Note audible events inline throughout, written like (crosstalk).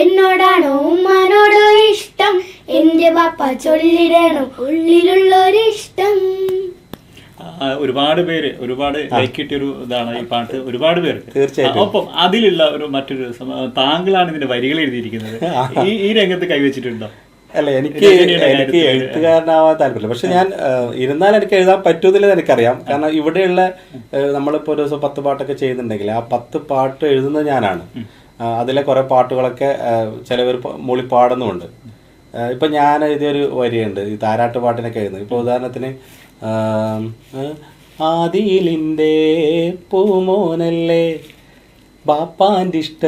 എന്നോടാണോ ഉമ്മാനോടോ ഇഷ്ടം? എന്റെ പാപ്പ ചൊല്ലിടണം ഉള്ളിലുള്ളൊരിഷ്ടം. ഇഷ്ടം ഒരുപാട് പേര് ഒരുപാട് ലൈക്ക് കിട്ടിയ ഒരു ഇതാണ് ഈ പാട്ട്. ഒരുപാട് പേര് തീർച്ചയായിട്ടും. ഒപ്പം അതിലുള്ള ഒരു മറ്റൊരു താങ്കളാണ് ഇതിന്റെ വരികൾ എഴുതിയിരിക്കുന്നത്. ഈ ഈ രംഗത്ത് കൈവച്ചിട്ടുണ്ടോ? അല്ല എനിക്ക് എനിക്ക് എഴുത്തുകാരനാവാൻ താല്പര്യമില്ല. പക്ഷെ ഞാൻ ഇരുന്നാൽ എനിക്ക് എഴുതാൻ പറ്റൂന്നില്ല എനിക്കറിയാം. കാരണം ഇവിടെയുള്ള നമ്മളിപ്പോ ഒരു ദിവസം പത്ത് പാട്ടൊക്കെ ചെയ്യുന്നുണ്ടെങ്കിൽ ആ പത്ത് പാട്ട് എഴുതുന്നത് ഞാനാണ്. അതിലെ കുറെ പാട്ടുകളൊക്കെ ചിലവർ മൂളി പാടുന്നുമുണ്ട്. ഇപ്പൊ ഞാൻ എഴുതിയൊരു വരിയുണ്ട് ഈ താരാട്ട് പാട്ടിനൊക്കെ എഴുതുന്നത്. ഇപ്പൊ ഉദാഹരണത്തിന് ആദിയിലിന്റെ പൂമോനല്ലേ ബാപ്പാന്റെ ഇഷ്ട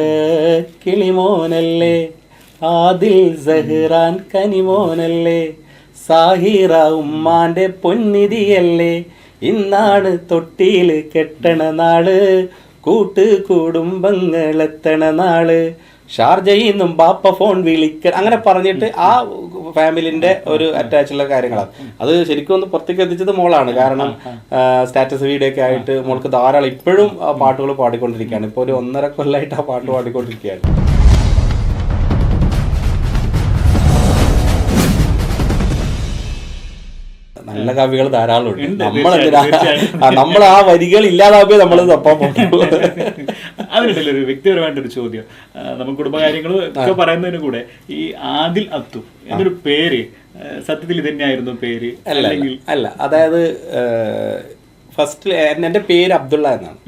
കിളിമോനല്ലേ ആദിൽ സഹ്റാൻ കനിമോനല്ലേ സാഹിറ ഉമ്മാന്റെ പൊന്നിധിയല്ലേ ഇന്നാണ് തൊട്ടിയിൽ കെട്ടണ നാൾ കൂട്ട് കുടുംബങ്ങളെത്തണ നാൾ. ഷാർജയിൽ നിന്നും ബാപ്പ ഫോൺ വിളിക്ക അങ്ങനെ പറഞ്ഞിട്ട് ആ ഫാമിലിന്റെ ഒരു അറ്റാച്ചുള്ള കാര്യങ്ങളാണ്. അത് ശരിക്കും ഒന്ന് പുറത്തേക്ക് എത്തിച്ചത് മോളാണ്. കാരണം സ്റ്റാറ്റസ് വീഡിയോ ഒക്കെ ആയിട്ട് മോൾക്ക് ധാരാളം ഇപ്പോഴും പാട്ടുകൾ പാടിക്കൊണ്ടിരിക്കുകയാണ്. ഇപ്പോൾ ഒരു ഒന്നര കൊല്ലായിട്ട് ആ പാട്ട് പാടിക്കൊണ്ടിരിക്കുകയാണ്. നല്ല കവികൾ ധാരാളം ഉണ്ട്. നമ്മളെന്തിനാ നമ്മൾ നമ്മൾ ആ വരികൾ ഇല്ലാതാവുകയോ നമ്മൾ തപ്പാൻ പോകും അതിനിടയിൽ ഒരു വ്യക്തിപരമായിട്ടൊരു ചോദ്യം. നമ്മൾ കുടുംബകാര്യങ്ങൾ ഒക്കെ പറയുന്നതിന് കൂടെ ഈ ആദിൽ അത്തു എന്നൊരു പേര് സത്യത്തിൽ ഇത് തന്നെയായിരുന്നു പേര്? അല്ല അല്ലെങ്കിൽ അല്ല. അതായത് ഫസ്റ്റ് എന്റെ പേര് അബ്ദുള്ള എന്നാണ്.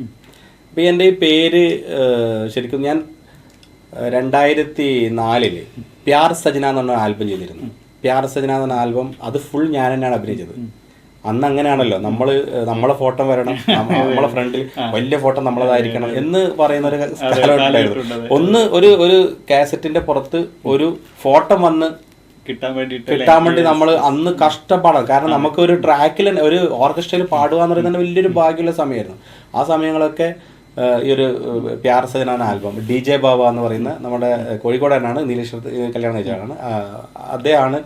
അപ്പം എന്റെ ഈ പേര് ശരിക്കും ഞാൻ രണ്ടായിരത്തി നാലിൽ പ്യാർ സജന എന്ന് പറഞ്ഞ ആൽബം ചെയ്തിരുന്നു. എന്ന് പറഞ്ഞ ആൽബം അത് ഫുൾ ഞാൻ തന്നെയാണ് അഭിനയിച്ചത്. അന്ന് അങ്ങനെയാണല്ലോ. നമ്മൾ നമ്മളെ ഫോട്ടോ വരണം നമ്മ- (laughs) നമ്മളെ ഫ്രണ്ടിൽ വലിയ ഫോട്ടോ നമ്മളതായിരിക്കണം എന്ന് പറയുന്ന ഒരു സ്ഥലമുണ്ടായിരുന്നു ഒന്ന് ഒരു ഒരു കാസറ്റിന്റെ പുറത്ത് ഒരു ഫോട്ടോ വന്ന് കിട്ടാൻ വേണ്ടി കിട്ടാൻ വേണ്ടി നമ്മൾ അന്ന് കഷ്ടപ്പാടാണ്. കാരണം നമുക്ക് ഒരു ട്രാക്കിൽ ഒരു ഓർക്കസ്ട്രയിൽ പാടുക എന്ന് പറയുന്നത് വലിയൊരു ഭാഗ്യമുള്ള സമയമായിരുന്നു. ആ സമയങ്ങളൊക്കെ ഈ ഒരു പ്യാർ സജനാണ് ആൽബം ഡി ജെ ബാബ എന്ന് പറയുന്ന നമ്മുടെ കോഴിക്കോട് തന്നെയാണ് നീലേശ്വരത്ത് കല്യാണ ഏജാണ് അദ്ദേഹമാണ്